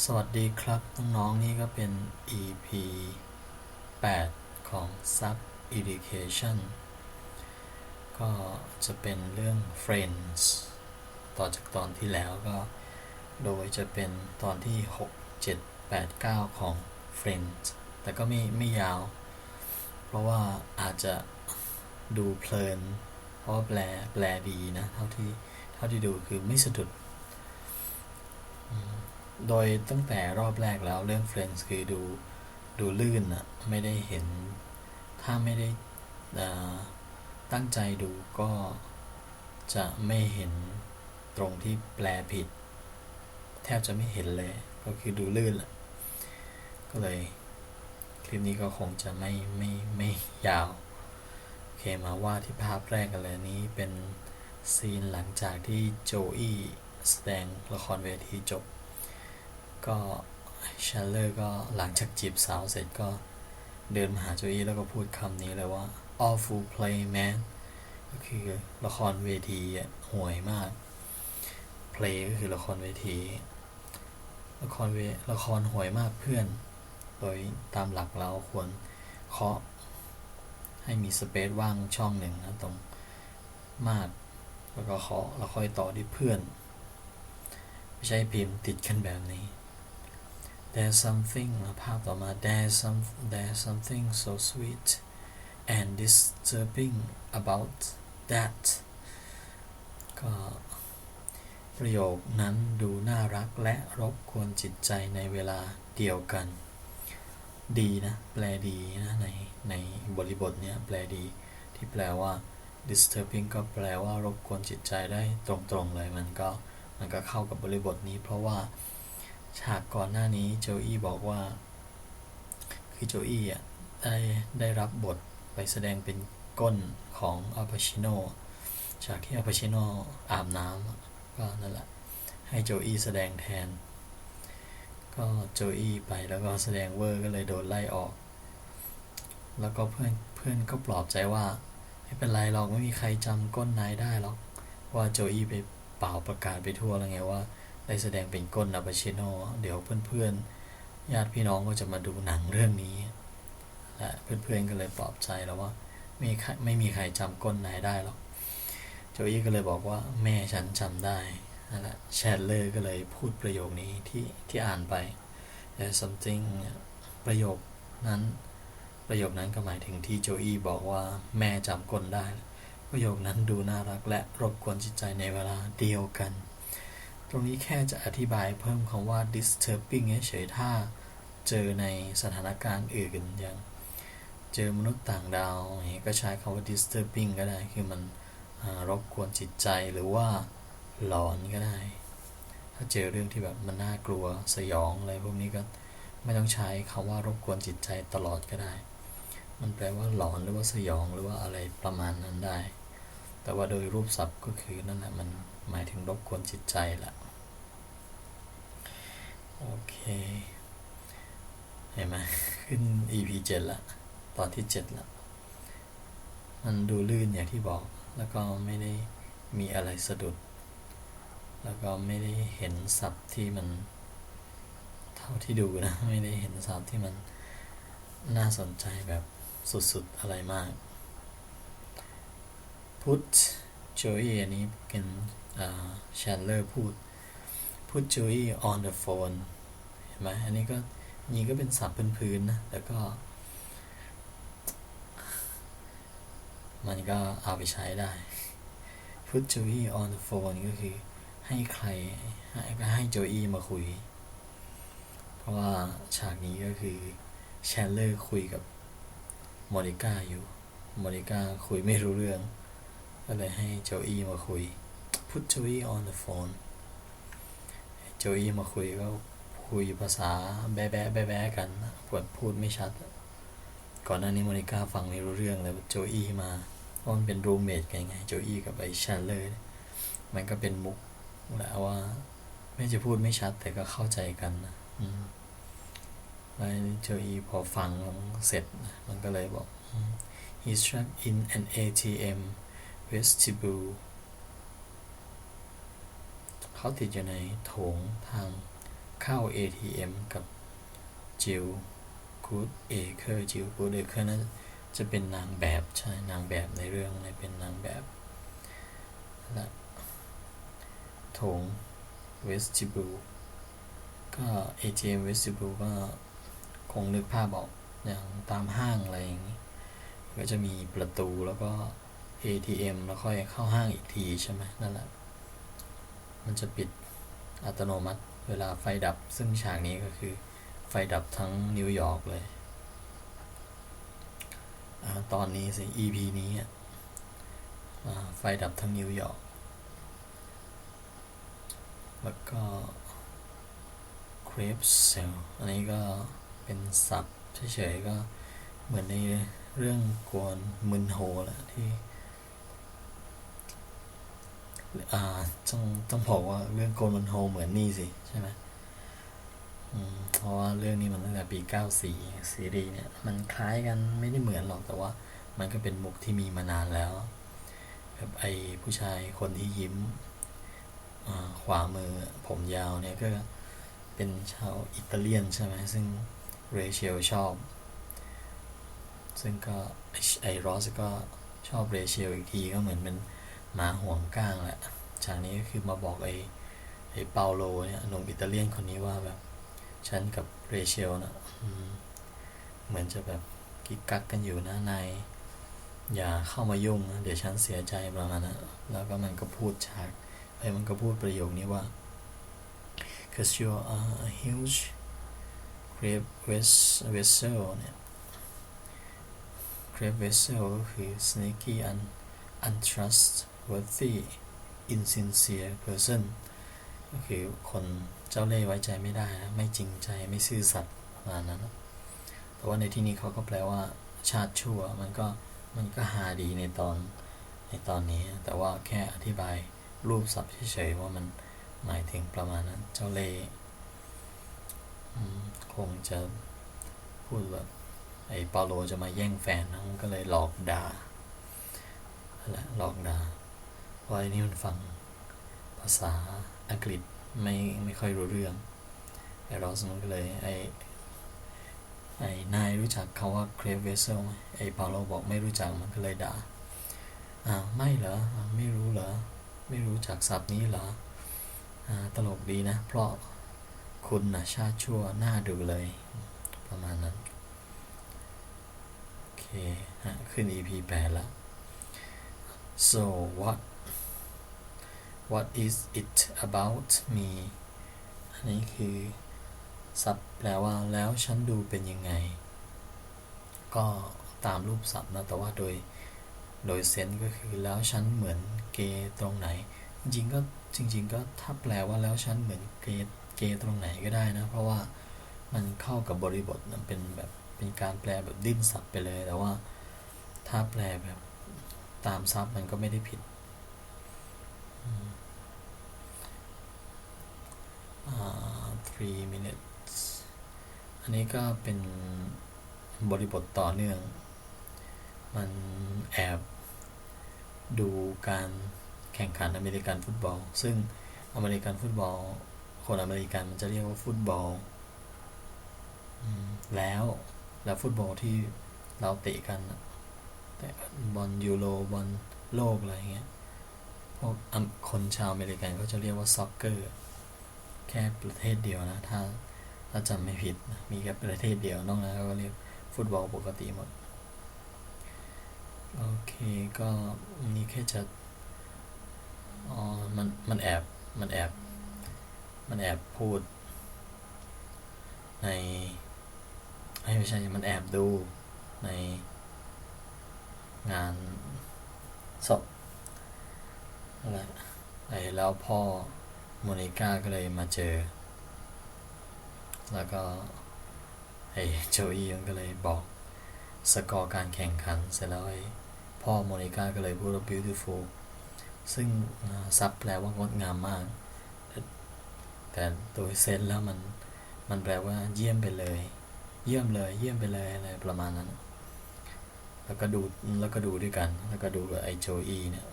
สวัสดีครับน้องๆนี่ก็เป็น EP 8 ของ Sub Education ก็จะเป็นเรื่อง Friends ต่อจากตอนที่แล้วก็ โดยจะเป็นตอนที่ 6 7 8 9 ของ Friends แต่ก็ไม่ไม่ยาว เพราะว่าอาจจะดูเพลิน เพราะแปลแปลดีนะ เท่าที่เท่าที่ดูคือไม่สะดุด โดยตั้งแต่รอบแรกแล้วเรื่อง Friends คือดูดูลื่นอะไม่ได้เห็น ถ้าไม่ได้ตั้งใจดูก็จะไม่เห็นตรงที่แปลผิด แทบจะไม่เห็นเลย ก็คือดูลื่นแหละก็เลย คลิปนี้ก็คงจะไม่ไม่ไม่ยาว โอเคมาว่าที่ภาพแรกกันเลยนี้เป็นซีนหลังจากที่โจอี้แสดงละครเวทีจบ ก็ชาเลอร์ก็หลังจากจีบสาวเสร็จก็เดินมาหาโจอี้แล้วก็พูดคำนี้เลยว่า awful play man ก็คือละครเวทีห่วยมาก play ก็คือละครเวที ละครเวละครห่วยมากเพื่อน โดยตามหลักเราควรเคาะให้มีสเปซว่างช่องหนึ่งนะตรงมาก แล้วก็เคาะแล้วค่อยต่อที่เพื่อน ไม่ใช่พิมพ์ติดกันแบบนี้ There's something ภาพต่อมา There's some There's something so sweet and disturbing about that ก็ประโยคนั้นดูน่ารักและรบกวนจิตใจในเวลาเดียวกัน ดีนะ แปลดีนะในในบริบทเนี้ยแปลดี ที่แปลว่า disturbing ก็แปลว่ารบกวนจิตใจได้ตรงๆเลยมันก็มันก็เข้ากับบริบทนี้เพราะว่า ฉากก่อนหน้านี้โจอี้บอกว่า คือโจอี้อะได้ได้รับบทไปแสดงเป็นก้นของอัลปาชิโนฉากที่อัลปาชิโนอาบน้ำก็นั่นแหละให้โจอี้แสดงแทน ก็โจอี้ไปแล้วก็แสดงเวอร์ก็เลยโดนไล่ออก แล้วก็เพื่อนเพื่อนก็ปลอบใจว่า ไม่เป็นไรหรอกไม่มีใครจำก้นนายได้หรอกว่าโจอี้ไปเป่าประกาศไปทั่วแล้วไงว่า ได้แสดงเป็นก้นอัปาชิโนเดี๋ยวเพื่อนๆญาติพี่น้องก็จะมาดูหนังเรื่องนี้และเพื่อนๆก็เลยปลอบใจแล้วว่าไม่ไม่มีใครจำก้นนายได้หรอกโจอี้ก็เลยบอกว่าแม่ฉันจำได้นั่นแหละแชดเลอร์ก็เลยพูดประโยคนี้ที่ที่อ่านไป There's something ประโยคนั้นประโยคนั้นก็หมายถึงที่โจอี้บอกว่าแม่จำก้นได้ ประโยคนั้นดูน่ารักและรบกวนจิตใจในเวลาเดียวกัน ตรงนี้แค่จะอธิบายเพิ่มคำว่า disturbing เฉยๆถ้าเจอในสถานการณ์อื่นอย่างเจอมนุษย์ต่างดาวเี้ก็ใช้คำว่า disturbing ก็ได้ คือมันรบกวนจิตใจหรือว่าหลอนก็ได้ ถ้าเจอเรื่องที่แบบมันน่ากลัวสยองอะไรพวกนี้ก็ไม่ต้องใช้คำว่ารบกวนจิตใจตลอดก็ได้ มันแปลว่าหลอนหรือว่าสยองหรือว่าอะไรประมาณนั้นได้ แต่ว่าโดยรูปศัพท์ก็คือนั่นแหละมันหมายถึงรบกวนจิตใจแหละ โอเค เห็นไหมขึ้น EP 7ละ ตอนที่ 7 ละ มันดูลื่นอย่างที่บอก แล้วก็ไม่ได้มีอะไรสะดุด แล้วก็ไม่ได้เห็นศัพท์ที่มัน เท่าที่ดูนะ ไม่ได้เห็นศัพท์ที่มันน่าสนใจแบบสุดๆ อะไรมาก Put Joey อันนี้เป็นแชนเลอร์พูด Put Joey on the phone เห็นไหมอันนี้ก็นี่ก็เป็นศัพท์พื้นๆนะแต่ก็ มันก็เอาไปใช้ได้ Put Joey on the phone ก็คือให้ใครให้ก็ให้โจอี้มาคุย เพราะว่าฉากนี้ก็คือแชนเลอร์คุยกับมอริก้าอยู่มอริก้าคุยไม่รู้เรื่อง ก็เลยให้โจอี้มาคุย Put Joey on the phone โจอี้มาคุยก็คุยภาษาแบ๊ะแบ๊ะแบ๊ะแบ๊ะกันปวดพูดไม่ชัด ก่อนหน้านี้โมนิก้าฟังไม่รู้เรื่องเลยโจอี้มาเพราะมันเป็นรูมเมทกันไงโจอี้กับไอ้ชันเลอร์มันก็เป็นมุกและว่า ไม่จะพูดไม่ชัดแต่ก็เข้าใจกันนะอแล้วโจอี้พอฟังเสร็จมันก็เลยบอกอืม he's trapped in an ATM vestibule เขาติดอยู่ในโถงทางเข้า ATM กับจิลกูดเอเคอร์จิลกูดเอเคอร์นั้นจะเป็นนางแบบใช่นางแบบในเรื่องเลยเป็นนางแบบและโถง vestibule ก็ ATM vestibule ก็คงนึกภาพออกอย่างตามห้างอะไรอย่างนี้ ก็จะมีประตูแล้วก็ ATM แล้วค่อยเข้าห้างอีกทีใช่ไหมนั่นแหละ มันจะปิดอัตโนมัติเวลาไฟดับ ซึ่งฉากนี้ก็คือไฟดับทั้งนิวยอร์กเลยอตอนนี้สิ EP นี้ไฟดับทั้งนิวยอร์ก แล้วก็ crepe cell อันนี้ก็เป็นศัพท์เฉยๆก็เหมือนในเรื่องกวนมึนโฮแหละที่ อ่าต้องต้องบอกว่าเรื่องโกนมันโฮเหมือนนี่สิ ใช่ไหมเพราะว่าเรื่องนี้มันตั้งแต่ปี 94 ซีรีส์เนี่ย มันคล้ายกันไม่ได้เหมือนหรอกแต่ว่า มันก็เป็นมุกที่มีมานานแล้วแบบไอ้ผู้ชายคนที่ยิ้มขวามือผมยาวเนี่ยก็เป็นชาวอิตาเลียนใช่ไหมซึ่งเรเชลชอบ ซึ่งก็ไอรอสก็ชอบเรเชลอีกทีก็เหมือนเป็น มาห่วงก้างแหละฉากนี้ก็คือมาบอกไอ้ไอ้เปาโลเนี่ยหนุ่มอิตาเลียนคนนี้ว่าแบบฉันกับเรเชลนะเหมือนจะแบบกิ๊กกักกันอยู่นะนายอย่าเข้ามายุ่งนะเดี๋ยวฉันเสียใจประมาณนั้นแล้วก็มันก็พูดฉากไอ้มันก็พูดประโยคนี้ว่า cause you are a huge grape ves- vessel เนี่ย grape vessel ก็คือ sneaky and untrust worthy insincere person ก็คือคนเจ้าเล่ห์ไว้ใจไม่ได้นะไม่จริงใจไม่ซื่อสัตย์ประมาณนั้นนะแต่ว่าในที่นี้เขาก็แปลว่าชาติชั่วมันก็มันก็หาดีในตอนในตอนนี้ แต่ว่าแค่อธิบายรูปศัพท์เฉยๆว่ามันหมายถึงประมาณนั้นเจ้าเล่ห์คงจะพูดแบบไอ้เปาโลจะมาแย่งแฟนนะมันก็เลยหลอกด่านั่นแหละหลอกด่า เพราะไอ้นี่มันฟังภาษาอังกฤษไม่ไม่ค่อยรู้เรื่องไอ้รอสมันก็เลยไอ้ไอ้นายรู้จักเขาว่า crave vessel ไหมไอ้เปาโลบอกไม่รู้จักมันก็เลยด่าอ้าไม่เหรอไม่รู้เหรอ ไม่รู้จักศัพท์นี้เหรออ่าตลกดีนะ เพราะคุณนะชาติชั่วหน้าดูเลย ประมาณนั้น โอเคฮะขึ้น EP 8แล้ว so what what is it about me อันนี้คือศัพท์แปลว่าแล้วฉันดูเป็นยังไง ก็ตามรูปศัพท์นะ แต่ว่าโดย โดยเซนส์ก็คือแล้วฉันเหมือนเกย์ตรงไหน จริงๆก็จริง ๆ ก็ถ้าแปลว่าแล้วฉันเหมือนเกย์เกย์ตรงไหนก็ได้นะ เพราะว่ามันเข้ากับบริบทมันเป็นแบบเป็นการแปลแบบดิ้นศัพท์ไปเลย แต่ว่าถ้าแปลแบบตามซับมันก็ไม่ได้ผิด 3 minutes อันนี้ก็เป็นบริบทต่อเนื่อง มันแอบดูการแข่งขันอเมริกันฟุตบอล ซึ่งอเมริกันฟุตบอล คนอเมริกันมันจะเรียกว่าฟุตบอลแล้วแล้วฟุตบอลที่เราเตะกันแต่บอลยูโรบอลโลกอะไรเงี้ยพวกคนชาวอเมริกันก็จะเรียกว่าซ็อกเกอร์ แค่ประเทศเดียวนะ ถ้าถ้าจำไม่ผิดนะมีแค่ประเทศเดียวนอกนั้นก็เรียกฟุตบอลปกติหมด โอเคก็นี่แค่จะอ๋อมันมันแอบมันแอบ มันแอบพูด ในไม่ใช่มันแอบดูในงานศพนั่นแหละไอ้แล้วพ่อ โมนิก้าก็เลยมาเจอ แล้วก็ไอ้โจอี้มันก็เลยบอกสกอร์การแข่งขันเสร็จแล้วไอ้พ่อโมนิก้าก็เลยพูดว่า beautiful ซึ่งซับแปลว่างดงามมาก แต่ต่โดยเซนแล้วมันมันแปลว่าเยี่ยมไปเลย เยี่ยมเลย เยี่ยมไปเลยอะไรประมาณนั้น แล้วก็ดูแล้วก็ดูด้วยกัน แล้วก็ดูกับไอ้โจอีเนี่ย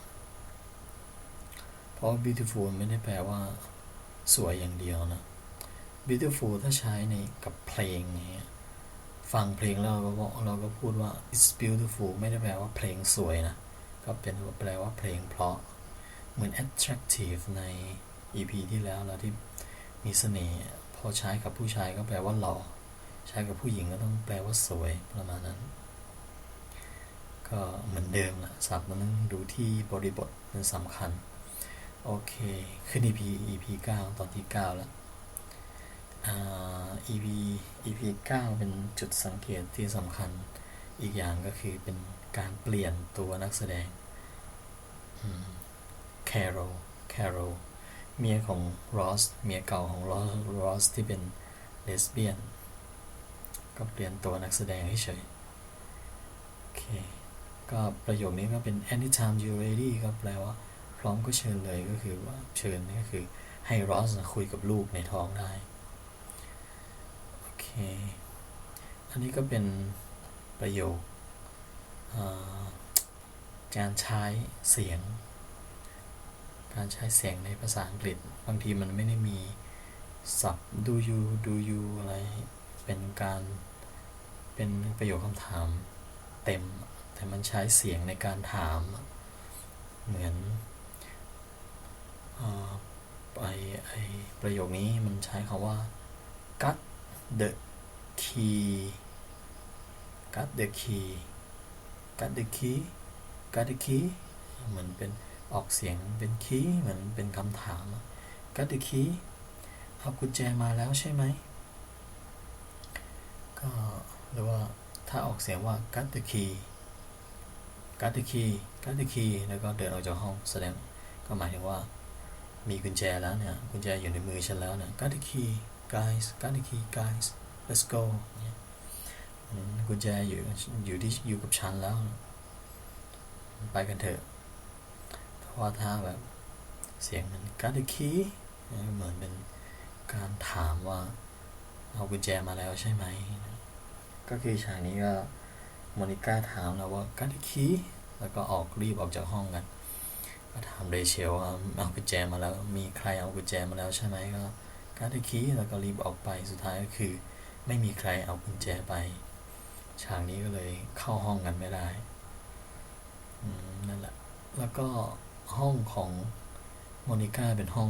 เพราะ beautiful ไม่ได้แปลว่า สวยอย่างเดียวนะ beautiful ถ้าใช้ในกับเพลงเงี้ยฟังเพลงแล้วเราก็เราก็พูดว่า it's beautiful ไม่ได้แปลว่าเพลงสวยนะ ก็เป็นแปลว่าเพลงเพราะ เหมือน attractive ใน EP ที่แล้วแล้วที่มีเสน่ห์พอใช้กับผู้ชายก็แปลว่าหล่อ ใช้กับผู้หญิงก็ต้องแปลว่าสวยประมาณนั้น ก็เหมือนเดิมแหละศัพท์มันต้องดูที่บริบทเป็นสำคัญ โอเค ขึ้น EP EP 9 ตอนที่ 9 แล้วอ่า EP EP 9 เป็นจุดสังเกตที่สำคัญอีกอย่างก็คือเป็นการเปลี่ยนตัวนักแสดงแคโรแคโรเมียของรอส เมียเก่าของรอสรอสที่เป็นเลสเบี้ยน ก็เปลี่ยนตัวนักแสดงเฉยโอเค ก็ประโยคนี้ก็เป็น anytime you ready ก็แปลว่า พร้อมก็เชิญเลยก็คือว่าเชิญก็คือให้รอสคุยกับลูกในท้องได้ โอเค อันนี้ก็เป็นประโยคการใช้เสียง การใช้เสียงในภาษาอังกฤษ บางทีมันไม่ได้มีศัพท์ do you do you อะไร เป็นการเป็นประโยคคำถามเต็ม แต่มันใช้เสียงในการถาม เหมือน ไอไอประโยคนี้มันใช้คำว่า got the key got the key got the key got the key เหมือนเป็นออกเสียงเป็นคีเหมือนเป็นคำถาม got the key เอากุญแจมาแล้วใช่ไหม ก็หรือว่าถ้าออกเสียงว่า got the key got the key got the key แล้วก็เดินออกจากห้องแสดงก็หมายถึงว่า มีกุญแจแล้วเนี่ยกุญแจอยู่ในมือฉันแล้วเนี่ย got the key guys got the key guys let's go เนี่ยอืมกุญแจอยู่อยู่ที่อยู่กับฉันแล้ว ไปกันเถอะเพราะว่าถ้าแบบเสียงมัน got the key เนี่ยเหมือนเป็นการถามว่าเอากุญแจมาแล้วใช่ไหม ก็คือฉากนี้ก็โมนิก้าถามเราว่า got the key แล้วก็ออกรีบออกจากห้องกัน ก็ถามเรเชลว่าเอากุญแจมาแล้วมีใครเอากุญแจมาแล้วใช่ไหมก็การ์ดคีย์แล้วก็รีบออกไปสุดท้ายก็คือ ไม่มีใครเอากุญแจไป ฉากนี้ก็เลยเข้าห้องกันไม่ได้นั่นแหละ แล้วก็ห้องของโมนิก้าเป็นห้อง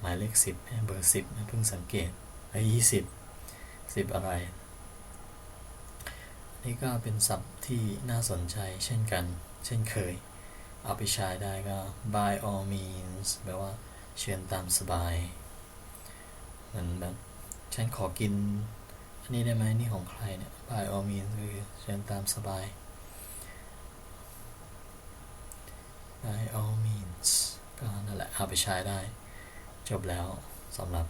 หมายเลขสิบเบอร์สิบเพิ่งสังเกตไอ้ยี่สิบสิบอะไร นี่ก็เป็นศัพท์ที่น่าสนใจเช่นกัน เช่นเคย เอาไปใช้ได้ก็ by all means แปลว่าเชิญตามสบาย เหมือนแบบ ฉันขอกิน อันนี้ได้ไหมนี่ของใครเนี่ย by all means คือเชิญตามสบาย by all means ก็นั่นแหละเอาไปใช้ได้ จบแล้วสำหรับ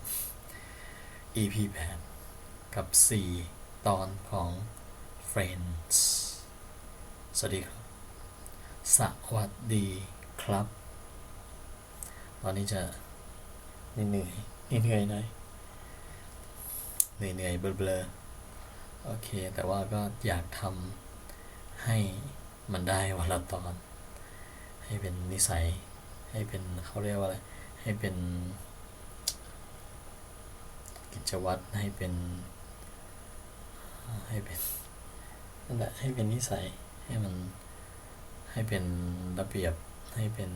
EP 8กับ 4 ตอนของ Friends สวัสดีครับ สวัสดีครับ ตอนนี้จะเหนื่อยเหนื่อยเหนื่อยหน่อยเหนื่อยเหนื่อยเบลอๆโอเค แต่ว่าก็อยากทำให้มันได้วันละตอน ให้เป็นนิสัย ให้เป็นเขาเรียกว่าอะไร ให้เป็น กิจวัตรให้เป็น ให้เป็นนั่นแหละให้เป็นนิสัยให้มัน ให้เป็นระเบียบให้เป็น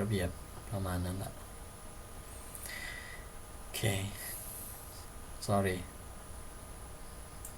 ระเบียบประมาณนั้นแหละโอเค sorry